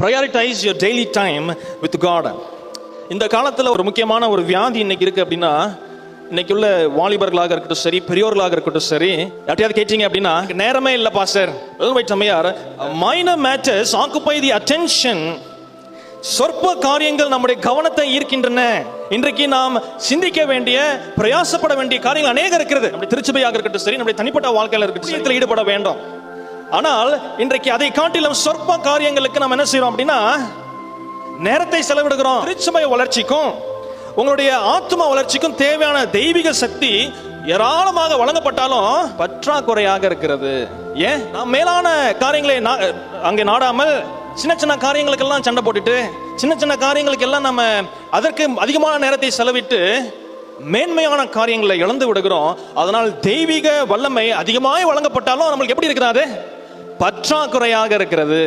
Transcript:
Prioritise your daily time with God இந்த காலத்தில் ஒரு முக்கியமான ஒரு வியாதி இன்னைக்கு இருக்கு அப்படின்னா இன்னைக்கு உள்ள வாலிபர்களாக இருக்கட்டும் சரி பெரியோர்களாக இருக்கட்டும் சரி யார்ட்டையாவது கேட்டீங்க அப்படின்னா நேரமே இல்லை பாஸ்டர். வெல்வைட் அம்மையார் minor matters occupy the attention சொற்ப காரியங்கள் நம்முடைய கவனத்தை ஈர்க்கின்றன. இன்றைக்கு நாம் சிந்திக்க வேண்டிய பிரயாசப்பட வேண்டிய காரியங்கள் அநேகம் இருக்கிறது. நம்முடைய திருச்சபையாக இருக்கட்டும் சரி நம்முடைய தனிப்பட்ட வாழ்க்கையில் இருக்கட்டும் ஈடுபட வேண்டும். ஆனால் இன்றைக்கு அதை காட்டிலும் சொற்ப காரியங்களுக்கு நாம் என்ன செய்யறோம் அப்படின்னா நேரத்தை செலவிடுகிறோம். திருச்சபை வளர்ச்சிக்கும் உங்களுடைய ஆத்ம வளர்ச்சிக்கும் தேவையான தெய்வீக சக்தி ஏராளமாக வழங்கப்பட்டாலும் பற்றாக்குறையாக இருக்கிறது. ஏன்? நாம் மேலான காரியங்களை நா- அங்கே நாடாமல் சின்ன சின்ன காரியங்களுக்கெல்லாம் சண்டை போட்டுட்டு சின்ன சின்ன காரியங்களுக்கெல்லாம் நம்ம அதற்கு அதிகமான நேரத்தை செலவிட்டு மேன்மையான காரியங்களை இழந்து விடுகிறோம். அதனால் தெய்வீக வல்லமை அதிகமாய் வழங்கப்பட்டாலும் நம்மளுக்கு எப்படி இருக்கிறாது? பற்றாக்குறையாக இருக்கிறது.